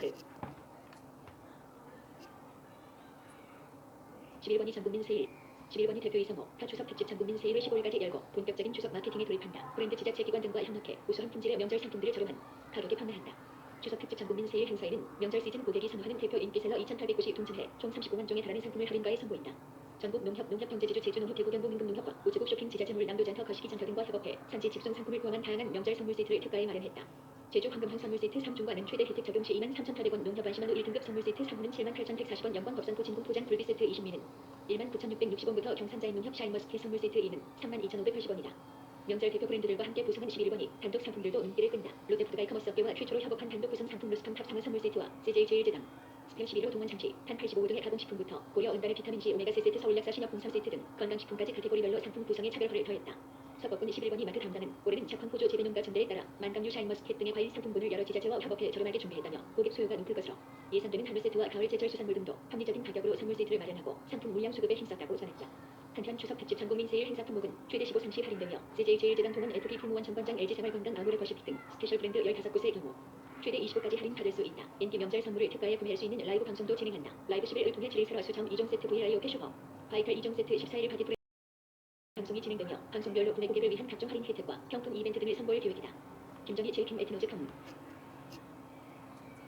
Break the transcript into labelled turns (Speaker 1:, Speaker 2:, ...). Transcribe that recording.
Speaker 1: 그 11번이 전국민 세일 11번이 대표 이성호 타 추석 특집 전국민 세일을 15일까지 열고 본격적인 추석 마케팅에 돌입한다. 브랜드 지자체 기관 등과 협력해 우수한 품질의 명절 상품들을 저렴한 가격에 판매한다. 추석 특집 전국민 세일 행사에는 명절 시즌 고객이 선호하는 대표 인기셀러 2,890 동진해 총 39만 종에 달하는 상품을 할인가에 선보인다. 전국 농협 농협경제지주 제주 농협 대구 경북 임금 농협과 우체국 쇼핑 지자체 물 남도잔터 거시기 장터 등과 협업해 산지 직송 상품을 포함한 다양한 명절 선물 세트를 특가에 마련했다. 제주 황금향 선물 세트 3중과는 최대 혜택 적용 시 23,800원 농협 안심한 후 1등급 선물 세트 3후는 78,140원 영광 법산포 진공 포장 굴비 세트 20미는 19,660원부터 경산자인 농협 샤인머스켓 선물 세트 2는 32,580원이다. 명절 대표 브랜드들과 함께 구성한 11번이 단독 상품들도 눈길을 끈다. 롯데푸드가 이커머스 업계와 최초로 협업한 단독 구성 상품 루스팜 탑상어 선물 세트와 CJ 제일제당 스팸 11호 동원 참치, 판 85호 등의 가공식품부터 고려 언달의 비타민C 오메가 3 세트 서울약사 신협공삼 세트 등 건강식품까지 카테고리별로 상품 구성에 차별화를 더했다. 서법군 21번이 마트 담당은 올해는 착황포조 재배농가 전대에 따라 만감류 샤인머스켓 등의 과일 상품군을 여러 지자체와 협업해 저렴하게 준비했다며 고객 수요가 높을 것으로 예상되는 한우 세트와 가을 제철 수산물 등도 합리적인 가격으로 선물 세트를 마련하고 상품 물량 수급에 힘썼다고 전했다. 한편 추석 특집 전국민 세일 행사 품목은 최대 15, 30 할인되며 CJ 제일제당 통은 FP 풍무원 정관장 LG 생활건강 아모레 거시피 등 스페셜 브랜드 15곳의 경우 최대 25까지 할인 받을 수 있다. 인기 명절 선물을 특가에 구매할 수 있는 라이브 방송도 진행한다. 라이브 11을 통해 7일 설화수 점 2종 세트 VRIO 캐쇼버 바이탈 2종 세트 14일 파티 프레 방송이 진행되며 방송별로 구매 고객을 위한 각종 할인 혜택과 경품 이벤트 등을 선보일 계획이다. 김정희 제이킴 에트노즈 컴